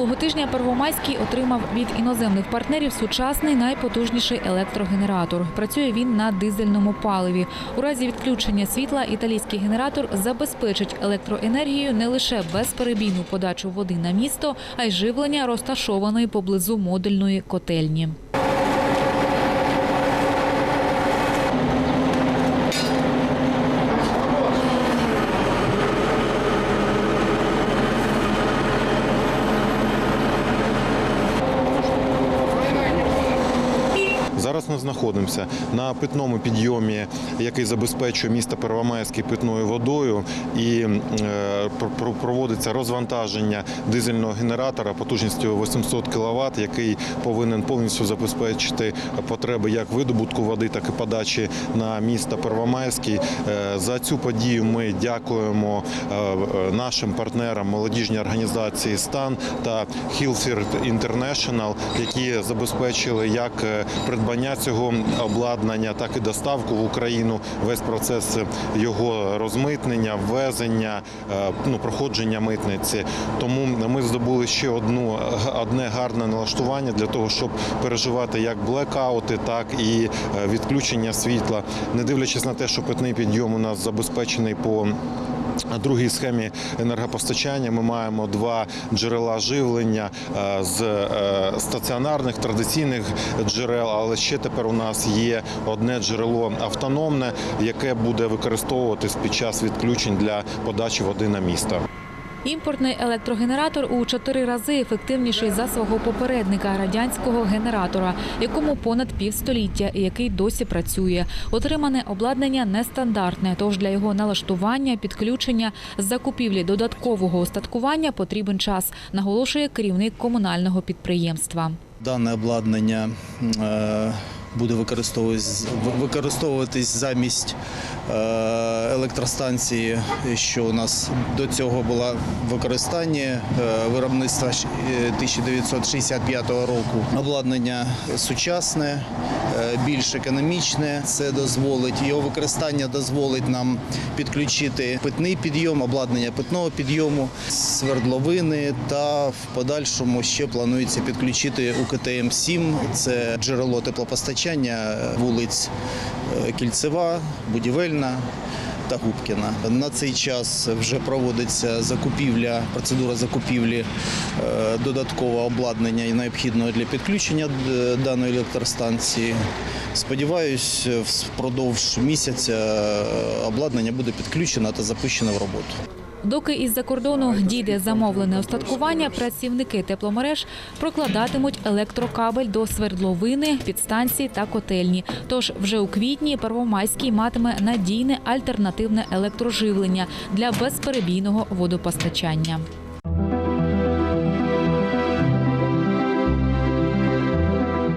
Минулого тижня Первомайський отримав від іноземних партнерів сучасний найпотужніший електрогенератор. Працює він на дизельному паливі. У разі відключення світла італійський генератор забезпечить електроенергію не лише безперебійну подачу води на місто, а й живлення розташованої поблизу модульної котельні. Зараз ми знаходимося на питному підйомі, який забезпечує місто Первомайське питною водою, і е, пр- пр- проводиться розвантаження дизельного генератора потужністю 800 кВт, який повинен повністю забезпечити потреби як видобутку води, так і подачі на місто Первомайський. Е, За цю подію ми дякуємо е, нашим партнерам молодіжній організації Стан та Хілфірд International, які забезпечили як е, придбання цього обладнання, так і доставку в Україну. Весь процес його розмитнення, ввезення, е, ну проходження митниці. Тому ми здобули ще одну одне гарне налаштування для того, щоб переживати як блекаути, так і е, відключення світла, не дивлячись на те, що питний підйом у нас забезпечений по другій схемі енергопостачання ми маємо два джерела живлення е, з е, стаціонарних традиційних джерел, але ще тепер у нас є одне джерело автономне, яке буде використовуватись під час відключень для подачі води на місто. Імпортний електрогенератор у чотири рази ефективніший за свого попередника радянського генератора, якому понад півстоліття і який досі працює. Отримане обладнання нестандартне, тож для його налаштування, підключення, закупівлі додаткового устаткування потрібен час, наголошує керівник комунального підприємства. Дане обладнання е, буде використовуватись, замість електростанції, що у нас до цього була в використанні е, виробництва е, 1965 року. Обладнання сучасне, е, більш економічне. Це дозволить його використання дозволить нам підключити питний підйом, обладнання питного підйому, свердловини та в подальшому ще планується підключити УКТМ 7 Це джерело теплопостачання вулиць е, Кільцева, Будівельна. Та Губкіна на цей час вже проводиться закупівля, процедура закупівлі е, додаткового обладнання і необхідного для підключення даної електростанції. Сподіваюсь, впродовж місяця е, обладнання буде підключено та запущено в роботу. Доки із-за кордону дійде замовлене остаткування, працівники тепломереж прокладатимуть електрокабель до свердловини, підстанції та котельні. Тож вже у квітні Первомайський матиме надійне альтернативне електроживлення для безперебійного водопостачання.